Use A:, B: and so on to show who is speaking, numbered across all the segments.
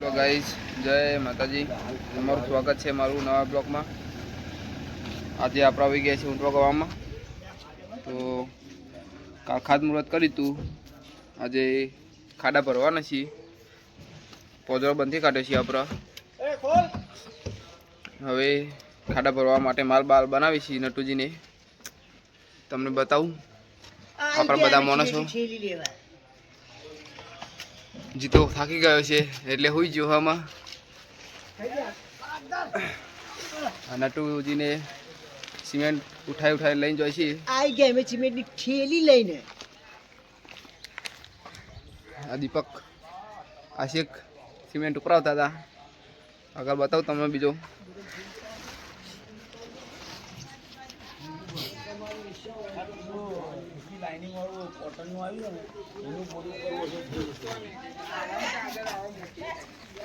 A: તો ગાઈઝ જય માતાજી. તમારું સ્વાગત છે મારું નવા બ્લોકમાં આજે આપણે આવી ગયા છીએ ઊંટવા ગામમાં તો ખાદ મુહૂર્ત કરી તું. આજે ખાડા ભરવાના છીએ. પોજરો બંધી કાઢે છે આપણે. હવે ખાડા ભરવા માટે માલ બાલ બનાવી છીએ નટુજીને. તમને બતાવું. આપણા બધા માણસો જીતો થાકી ગયો છે એટલે હોઈ ગયો આમાં. નટુજીને સિમેન્ટ ઉઠાઈ ઉઠાઈ લઈને જાય છે.
B: આઈ ગયા અમે સિમેન્ટની થેલી લઈને.
A: આ દીપક આશિક સિમેન્ટ ઉપરાવતા હતા. આગળ બતાવું તમને બીજો.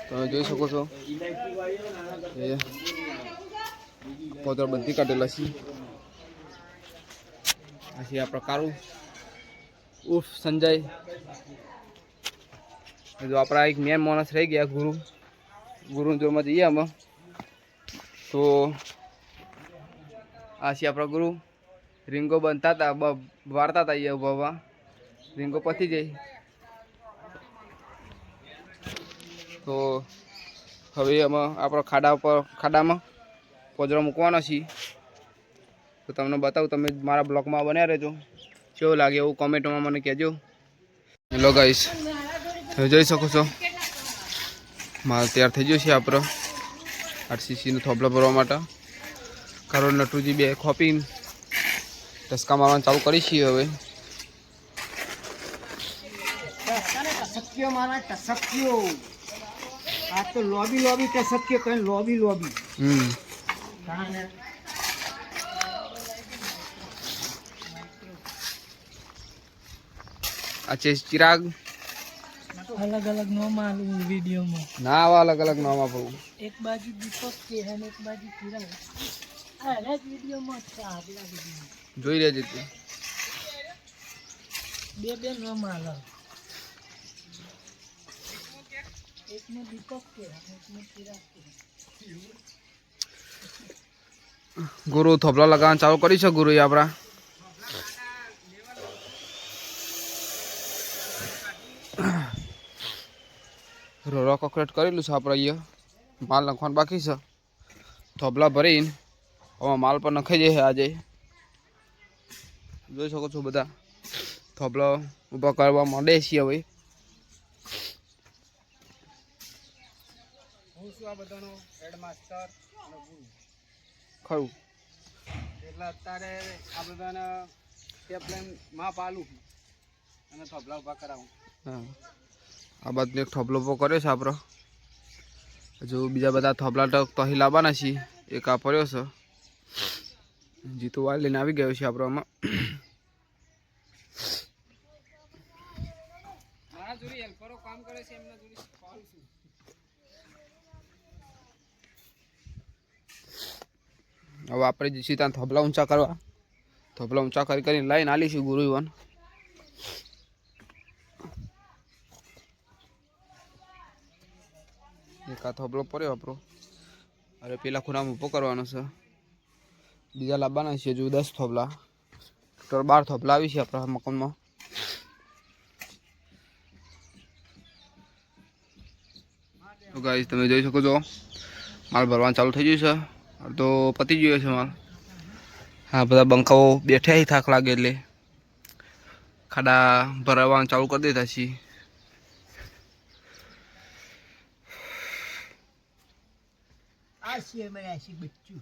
A: તમે જોઈ શકો છો. પોતર બધી કાઢેલા છે. પછી આપણા કારું. ઉફ, સંજય. જો આપણા એક મેન માણસ રહી ગયા, ગુરુ. ગુરુ જોરમાં જઈએ આમાં. તો આ છે આપણા ગુરુ. રીંગો બનતા હતા વાળતા હતા અહીંયા ઊભા રીંગો પતી જાય તો હવે એમાં આપણા ખાડા ઉપર, ખાડામાં પોજરો મૂકવાનો છે. તો તમને બતાવું, તમે મારા બ્લોગમાં બન્યા રહેજો. કેવું લાગે એવું કોમેન્ટમાં મને કહેજો. હેલો ગાઈશ તમે જોઈ શકો છો. માલ તૈયાર થઈ ગયો છે આપણો. આરસીસીનો થોપલો ભરવા માટે. કારણ નટુજી બે ખોપી ટસકા મારવાનું ચાલુ કરી છીએ હવે.
B: ટસક્યો મારા ટસક્યો આ તો લોબી લોબી ટસક્યો કઈ લોબી લોબી.
A: હમ. આ છે ચિરાગ.
B: અલગ અલગ નો માલુમ વિડીયોમાં.
A: ના આવા અલગ અલગ નામ આપવું
B: એક બાજુ દીપક છે અને એક બાજુ કિરણ અરે વિડીયોમાં છે આગલા વીડિયો
A: જોઈ રહ્યા છે
B: બે બે નો માલ એકનો દીપક છે એકનો કિરણ છે
A: ગુરુ થોભલા લગાવવાનું ચાલુ કરી છે ગુરુ આપણા. રોરો કોકરેટ કરેલું છે આપણે અહીંયા. માલ નાખવાનું બાકી છે. થોભલા ભરીને. આમાં માલ પર નખાઈ જાય આજે. જોઈ શકો છો બધા થોપલો ઊભા કરવા માંડે છીએ હવે.
B: હું છું આ બધાનો હેડમાસ્ટર અને ગુરુ.
A: ખરું.
B: એટલે અત્યારે આ બધાને ટેપલાઈનમાં પાલું અને ઊભા કરાવું.
A: હા. આ બાજુ એક થોભલો ઊભો કર્યો છે આપણો. હજુ બીજા બધા થોપલા તો તો અહીં લાવવાના છીએ. એક આ પડ્યો છે. જીતુ વાર લઈને આવી ગયો છે આપણો આમાં. હવે આપણે જઈશું ત્યાં થોભલા ઊંચા કરવા. થોભલા ઊંચા કરી કરીને લઈને આલીશું ગુરુ યુવાન. એક આ થોભલો પડ્યો આપણો. અરે પેલા ખૂણામાં ઊભો કરવાનો છે. બીજા લાવવાના છે હજુ દસ થોપલા ટોટલ બાર થોપલા આવી છે આપણા મકાનમાં. તો ગાઈસ તમે જોઈ શકો છો, માલ ભરવાનું ચાલુ થઈ ગયું છે. તો પતી ગયો છે માલ. હા, બધા બંકાઓ બેઠા થાક લાગે એટલે. ખાડા ભરાવાનું ચાલુ કરી દેતા છીએ.
B: બચ્ચું.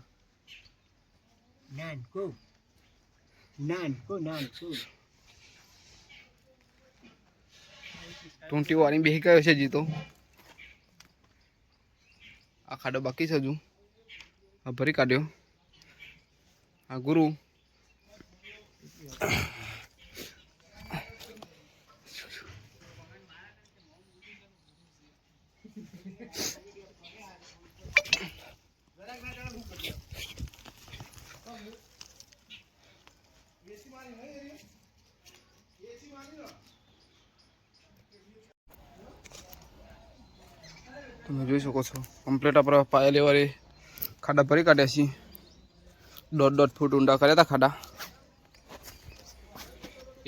B: નાનકો. નાનકો નાનકો.
A: ટૂંટી વાળી બેસી ગયો છે જીતો? આ ખાડો બાકી છે હજુ. આ ભરી કાઢ્યો. આ ગુરુ. તમે જોઈ શકો છો. કમ્પ્લેટ આપણે પાયા લેવાળી ખાડા ભરી કાઢ્યા છીએ. દોઢ દોઢ ફૂટ ઊંડા કર્યા હતા ખાડા.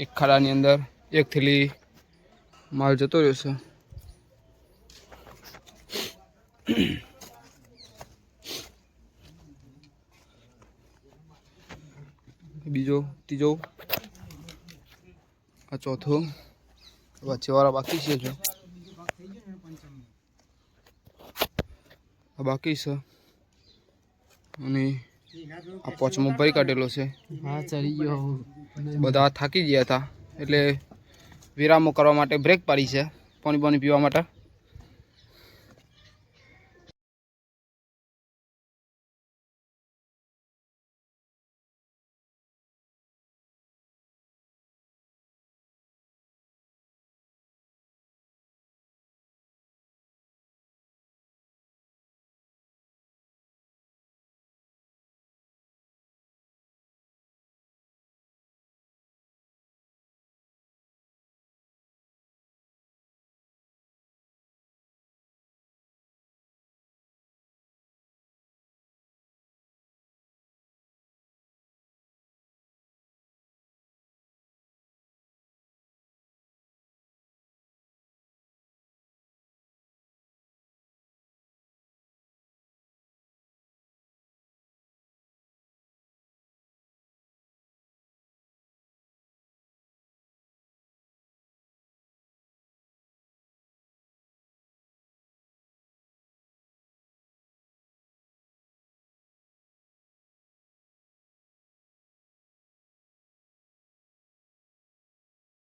A: એક ખાડાની અંદર એક થેલી માલ જતો રહ્યો છે. બીજો ત્રીજો. આ ચોથો. વચ્ચેવાળા બાકી છે જો આ બાકી છે. અને આ પોચમો ભરી કાઢેલો છે. બધા થાકી ગયા હતા. એટલે વિરામો કરવા માટે બ્રેક પાડી છે. પાણી પાણી પીવા માટે.